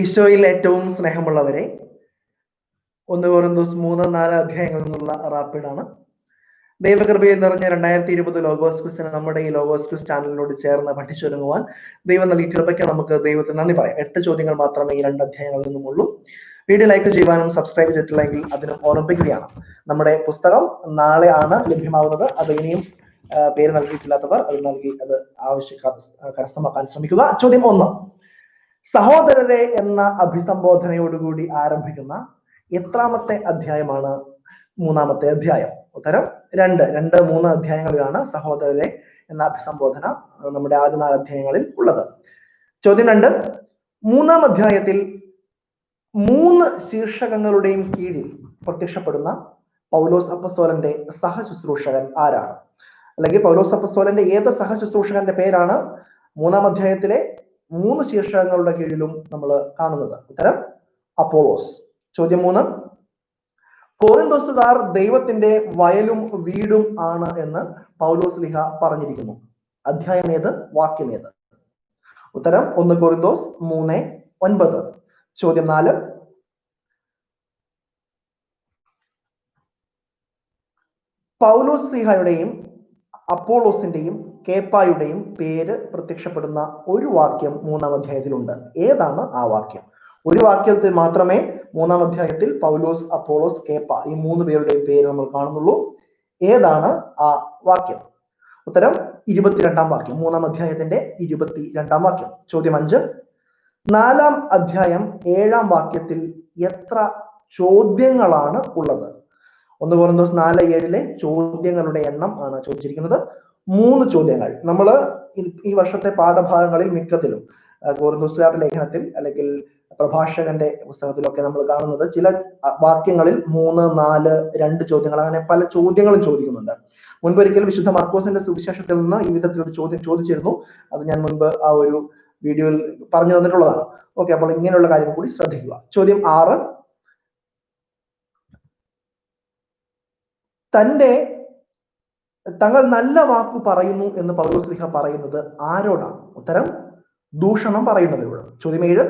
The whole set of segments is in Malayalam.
ഈശോയിൽ ഏറ്റവും സ്നേഹമുള്ളവരെ ഒന്ന് കോറിന്തോസ് മൂന്ന് നാല് അധ്യായങ്ങളിൽ നിന്നുള്ള റാപ്പിഡാണ്. ദൈവകൃപയിൽ നിറഞ്ഞ രണ്ടായിരത്തി ഇരുപത് ലോഗോസ് നമ്മുടെ ഈ ലോഗോസ് ക്വിസ് ചാനലിനോട് ചേർന്ന് പഠിച്ചൊരുങ്ങുവാൻ ദൈവം നൽകി കൃപയ്ക്ക് നമുക്ക് ദൈവത്തിന് നന്ദി പറയാം. എട്ട് ചോദ്യങ്ങൾ മാത്രമേ ഈ രണ്ട് അധ്യായങ്ങളിൽ നിന്നുമുള്ളൂ. വീഡിയോ ലൈക്ക് ചെയ്യുവാനും സബ്സ്ക്രൈബ് ചെയ്തിട്ടില്ലെങ്കിൽ അതിനും ഓർമ്മിപ്പിക്കുകയാണ്. നമ്മുടെ പുസ്തകം നാളെ ആണ് ലഭ്യമാവുന്നത് അത് ഇനിയും പേര് നൽകിയിട്ടില്ലാത്തവർ അത് നൽകി അത് ആവശ്യക്കാർ കരസ്ഥമാക്കാൻ ശ്രമിക്കുക. ചോദ്യം ഒന്ന്. സഹോദരരെ എന്ന അഭിസംബോധനയോടുകൂടി ആരംഭിക്കുന്ന എത്രാമത്തെ അധ്യായമാണ് മൂന്നാമത്തെ അധ്യായം. ഉത്തരം രണ്ട്. രണ്ട് മൂന്ന് അധ്യായങ്ങളിലാണ് സഹോദരരെ എന്ന അഭിസംബോധന നമ്മുടെ ആദ്യ നാല് അധ്യായങ്ങളിൽ ഉള്ളത്. ചോദ്യം രണ്ട്. മൂന്നാം അധ്യായത്തിൽ മൂന്ന് ശീർഷകങ്ങളുടെയും കീഴിൽ പ്രത്യക്ഷപ്പെടുന്ന പൗലോസ് അപ്പസ്തോലന്റെ സഹശുശ്രൂഷകൻ ആരാണ്? അല്ലെങ്കിൽ പൗലോസ് അപ്പസ്തോലന്റെ ഏത് സഹശുശ്രൂഷകന്റെ പേരാണ്? മൂന്നാം അധ്യായത്തിലെ മൂന്ന് ശീർഷകങ്ങളുടെ കീഴിലും നമ്മൾ കാണുന്നത്. ഉത്തരം അപ്പോളോസ്. ചോദ്യം മൂന്ന്. കോറിന്തോസുകാർ ദൈവത്തിന്റെ വയലും വീടും ആണ് എന്ന് പൗലോസ് ലിഹ പറഞ്ഞിരിക്കുന്നു. അധ്യായം ഏത്? വാക്യം ഏത്? ഉത്തരം ഒന്ന് കോറിന്തോസ് മൂന്ന് ഒൻപത്. ചോദ്യം നാല്. പൗലോസ് ലിഹയുടെയും അപ്പോളോസിന്റെയും കേപ്പായുടെയും പേര് പ്രത്യക്ഷപ്പെടുന്ന ഒരു വാക്യം മൂന്നാം അധ്യായത്തിലുണ്ട്. ഏതാണ് ആ വാക്യം? ഒരു വാക്യത്തിൽ മാത്രമേ മൂന്നാം അധ്യായത്തിൽ പൗലോസ് അപ്പോളോസ് കേപ്പ ഈ മൂന്ന് പേരുടെയും പേര് നമ്മൾ കാണുന്നുള്ളൂ. ഏതാണ് ആ വാക്യം? ഉത്തരം ഇരുപത്തിരണ്ടാം വാക്യം. മൂന്നാം അധ്യായത്തിന്റെ ഇരുപത്തി രണ്ടാം വാക്യം. ചോദ്യം അഞ്ച്. നാലാം അധ്യായം ഏഴാം വാക്യത്തിൽ എത്ര ചോദ്യങ്ങളാണ് ഉള്ളത്? ഒന്ന് കോറിന്തോസ് നാല് ഏഴിലെ ചോദ്യങ്ങളുടെ എണ്ണം ആണ് ചോദിച്ചിരിക്കുന്നത്. മൂന്ന് ചോദ്യങ്ങൾ. നമ്മൾ ഈ വർഷത്തെ പാഠഭാഗങ്ങളിൽ മിക്കത്തിലും കോറിന്തോസുകാരുടെ ലേഖനത്തിൽ അല്ലെങ്കിൽ പ്രഭാഷകന്റെ പുസ്തകത്തിലൊക്കെ നമ്മൾ കാണുന്നത് ചില വാക്യങ്ങളിൽ മൂന്ന് നാല് രണ്ട് ചോദ്യങ്ങൾ അങ്ങനെ പല ചോദ്യങ്ങളും ചോദിക്കുന്നുണ്ട്. മുൻപൊരിക്കൽ വിശുദ്ധ മർക്കോസിന്റെ സുവിശേഷത്തിൽ നിന്ന് ഈ വിധത്തിലൊരു ചോദ്യം ചോദിച്ചിരുന്നു. അത് ഞാൻ മുൻപ് ആ ഒരു വീഡിയോയിൽ പറഞ്ഞു തന്നിട്ടുള്ളതാണ്. ഓക്കെ അപ്പോൾ ഇങ്ങനെയുള്ള കാര്യം കൂടി ശ്രദ്ധിക്കുക. ചോദ്യം ആറ് തന്റെ തങ്ങൾ നല്ല വാക്ക് പറയുന്നു എന്ന് പൗലോസ് ലിഹ പറയുന്നത് ആരോടാണ്? ഉത്തരം ദൂഷണം പറയുന്നവരോട് ചോദ്യം ഏഴ്.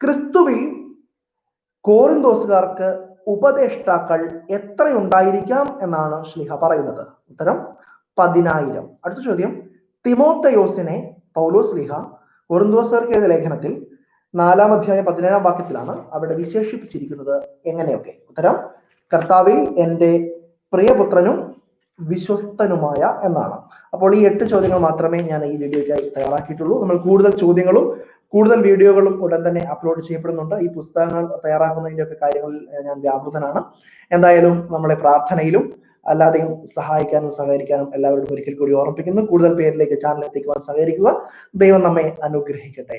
ക്രിസ്തുവിൽ കോറിന്തോസുകാർക്ക് ഉപദേഷ്ടാക്കൾ എത്രയുണ്ടായിരിക്കാം എന്നാണ് ശ്ലിഹ പറയുന്നത്? ഉത്തരം പതിനായിരം. അടുത്ത ചോദ്യം. തിമോത്തയോസിനെ പൗലോസ് ലിഹ കോറിന്തോസുകാർക്ക് എഴുതിയ ലേഖനത്തിൽ നാലാം അധ്യായം പതിനേഴാം വാക്യത്തിലാണ് അവിടെ വിശേഷിപ്പിച്ചിരിക്കുന്നത് എങ്ങനെയൊക്കെ? ഉത്തരം കർത്താവിൽ എന്റെ പ്രിയപുത്രനും വിശ്വസ്തനുമായ എന്നാണ്. അപ്പോൾ ഈ എട്ട് ചോദ്യങ്ങൾ മാത്രമേ ഞാൻ ഈ വീഡിയോയ്ക്കായി തയ്യാറാക്കിയിട്ടുള്ളൂ. നമ്മൾ കൂടുതൽ ചോദ്യങ്ങളും കൂടുതൽ വീഡിയോകളും ഉടൻ തന്നെ അപ്ലോഡ് ചെയ്യപ്പെടുന്നുണ്ട്. ഈ പുസ്തകങ്ങൾ തയ്യാറാക്കുന്നതിന്റെ ഒക്കെ കാര്യങ്ങളിൽ ഞാൻ വ്യാപൃതനാണ്. എന്തായാലും നമ്മളെ പ്രാർത്ഥനയിലും അല്ലാതെയും സഹായിക്കാനും സഹകരിക്കാനും എല്ലാവരോടും ഒരിക്കൽ കൂടി ഓർമ്മിപ്പിക്കുന്നു. കൂടുതൽ പേരിലേക്ക് ചാനൽ എത്തിക്കുവാൻ സഹകരിക്കുക. ദൈവം നമ്മെ അനുഗ്രഹിക്കട്ടെ.